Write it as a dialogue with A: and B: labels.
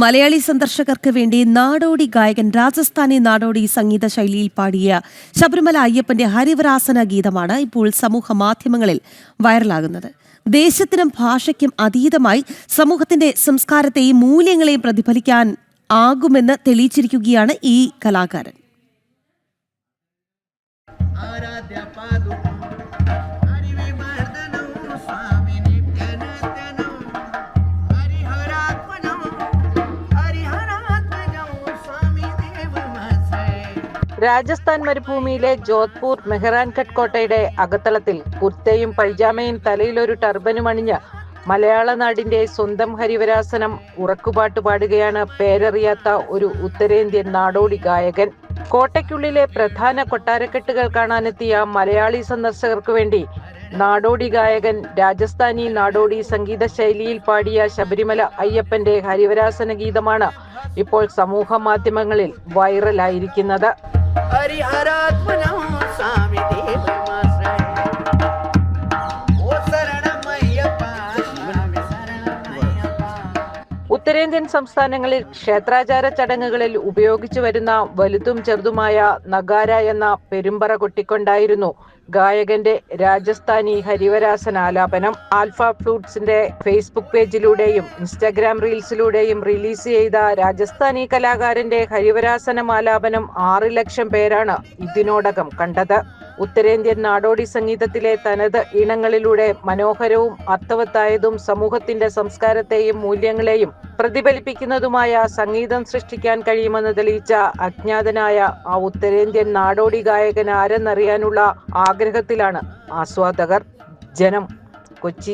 A: മലയാളി സന്ദർശകർക്ക് വേണ്ടി നാടോടി ഗായകൻ രാജസ്ഥാനി നാടോടി സംഗീത ശൈലിയിൽ പാടിയ ശബരിമല അയ്യപ്പന്റെ ഹരിവരാസന ഗീതമാണ് ഇപ്പോൾ സമൂഹ മാധ്യമങ്ങളിൽ വൈറലാകുന്നത്. ദേശത്തിനും ഭാഷയ്ക്കും അതീതമായി സമൂഹത്തിന്റെ സംസ്കാരത്തെയും മൂല്യങ്ങളെയും പ്രതിഫലിക്കാൻ ആകുമെന്ന് തെളിയിച്ചിരിക്കുകയാണ് ഈ കലാകാരൻ.
B: രാജസ്ഥാൻ മരുഭൂമിയിലെ ജോധ്പൂർ മെഹ്റാൻഘട്ട് കോട്ടയുടെ അകത്തളത്തിൽ കുർത്തയും പൈജാമയും തലയിൽ ഒരു ടർബനും അണിഞ്ഞ് മലയാള നാടിന്റെ സ്വന്തം ഹരിവരാസനം ഉറക്കുപാട്ട് പാടുകയാണ് പേരറിയാത്ത ഒരു ഉത്തരേന്ത്യൻ നാടോടി ഗായകൻ. കോട്ടയ്ക്കുള്ളിലെ പ്രധാന കൊട്ടാരക്കെട്ടുകൾ കാണാനെത്തിയ മലയാളി സന്ദർശകർക്ക് വേണ്ടി നാടോടി ഗായകൻ രാജസ്ഥാനി നാടോടി സംഗീത ശൈലിയിൽ പാടിയ ശബരിമല അയ്യപ്പന്റെ ഹരിവരാസന ഗീതമാണ് ഇപ്പോൾ സമൂഹ മാധ്യമങ്ങളിൽ വൈറലായിരിക്കുന്നത്. ഉത്തരേന്ത്യൻ സംസ്ഥാനങ്ങളിൽ ക്ഷേത്രാചാര ചടങ്ങുകളിൽ ഉപയോഗിച്ചു വരുന്ന വലുതും ചെറുതുമായ നഗാര എന്ന പെരുമ്പറ കൊട്ടിക്കൊണ്ടായിരുന്നു ഗായകന്റെ രാജസ്ഥാനി ഹരിവരാസൻ ആലാപനം ആൽഫ ഫ്ലൂട്ട്സിന്റെ ഫേസ്ബുക്ക് പേജിലൂടെയും ഇൻസ്റ്റാഗ്രാം റീൽസിലൂടെയും റിലീസ് ചെയ്ത രാജസ്ഥാനി കലാകാരന്റെ ഹരിവരാസനം ആലാപനം ആറ് ലക്ഷം പേരാണ് ഇതിനോടകം കണ്ടത്. ഉത്തരേന്ത്യൻ നാടോടി സംഗീതത്തിലെ തനത് ഇണങ്ങളിലൂടെ മനോഹരവും അർത്ഥവത്തായതും സമൂഹത്തിന്റെ സംസ്കാരത്തെയും മൂല്യങ്ങളെയും പ്രതിഫലിപ്പിക്കുന്നതുമായ സംഗീതം സൃഷ്ടിക്കാൻ കഴിയുമെന്ന് തെളിയിച്ച അജ്ഞാതനായ ആ ഉത്തരേന്ത്യൻ നാടോടി ഗായകൻ ആരെന്നറിയാനുള്ള ആഗ്രഹത്തിലാണ് ആസ്വാദകർ ജനം കൊച്ചി